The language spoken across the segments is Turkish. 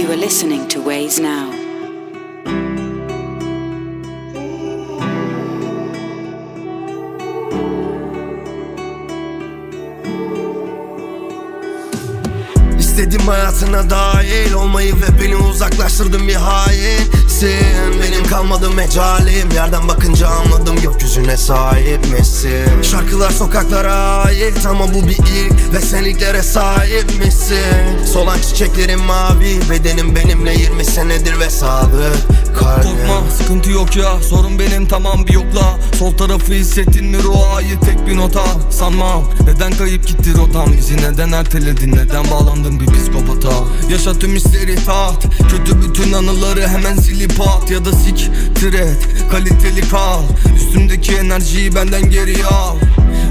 You are listening to Ways Now. İstedim hayatına olmayı uzaklaştırdın bir hainsin Benim kalmadı mecalim. Yerden bakınca anladım gökyüzüne sahip misin? Şarkılar sokaklara ait ama bu bir ilk ve sen ilklere sahip misin? Solan çiçeklerin mavi bedenim benimle 20 senedir ve sadık kalbim. Korkma sıkıntı yok ya sorun benim tamam bir yokla. Sol tarafı hissettin mi ruhayı tek bir nota. Sanmam neden kayıp gitti rotam? Bizi neden erteledin neden bağlandın bir psikopata? Yaşa tüm hisleri tat Kötü bütün anıları hemen silip at. Ya da siktir et kaliteli kal. Üstümdeki enerjiyi benden geri al.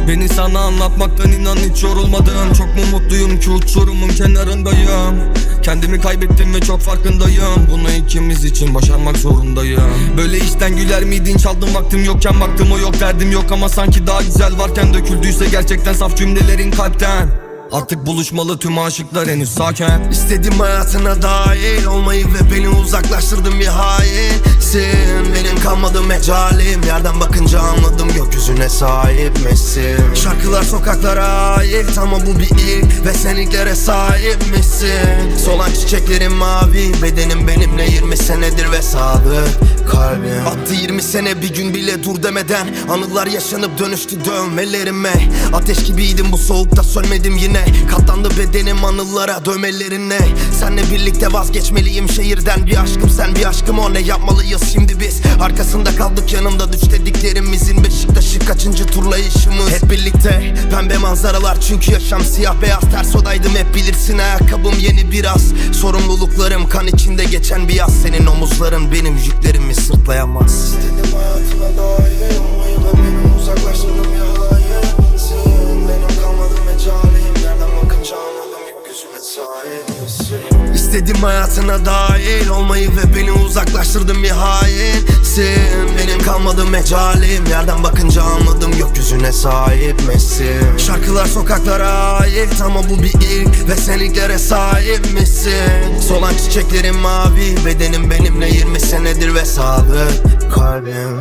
Beni sana anlatmaktan inan hiç yorulmadım Çok mu mutluyum ki uçurumun kenarındayım Kendimi kaybettim ve çok farkındayım. Bunu ikimiz için başarmak zorundayım. Böyle işten güler miydin? Çaldım vaktim yokken Baktım o yok derdim yok. Ama sanki daha güzel varken Döküldüyse gerçekten saf cümlelerin kalpten Artık buluşmalı tüm aşıklar henüz sakin. İstedim hayatına dahil olmayı ve beni uzaklaştırdın bir hainsin. Benim kalmadı mecalim yerden bakınca anladım gökyüzüne sahip misin? Şarkılar sokaklara ait ama bu bir ilk ve sen ilklere sahip misin? Solan çiçeklerin mavi bedenim benimle 20 senedir ve sadık kalbim? Attı 20 sene bir gün bile dur demeden Anılar yaşanıp dönüştü dövmelerime. Ateş gibiydim bu soğukta sönmedim yine. Katlandı bedenim anılara dövmelerine. Senle birlikte vazgeçmeliyim şehirden. Bir aşkım sen bir aşkım o ne yapmalıyız şimdi biz? Arkasında kaldık yanımda düş dediklerimizin. Beşiktaş'ı kaçıncı turlayışımız? Hep birlikte pembe manzaralar çünkü yaşam siyah beyaz Ters odaydım hep bilirsin ayakkabım yeni biraz. Sorumluluklarım kan içinde geçen bir yaz Senin omuzların benim yüklerimi sırtlayamaz İstedim hayatına dahil olmayı ve beni uzaklaştırdın bir hainsin. Benim kalmadı mecalim yerden bakınca anladım gökyüzüne sahip misin Şarkılar sokaklara ait ama bu bir ilk ve sen ilklere sahip misin Solan çiçeklerin mavi bedenim benimle 20 senedir ve sadık kalbim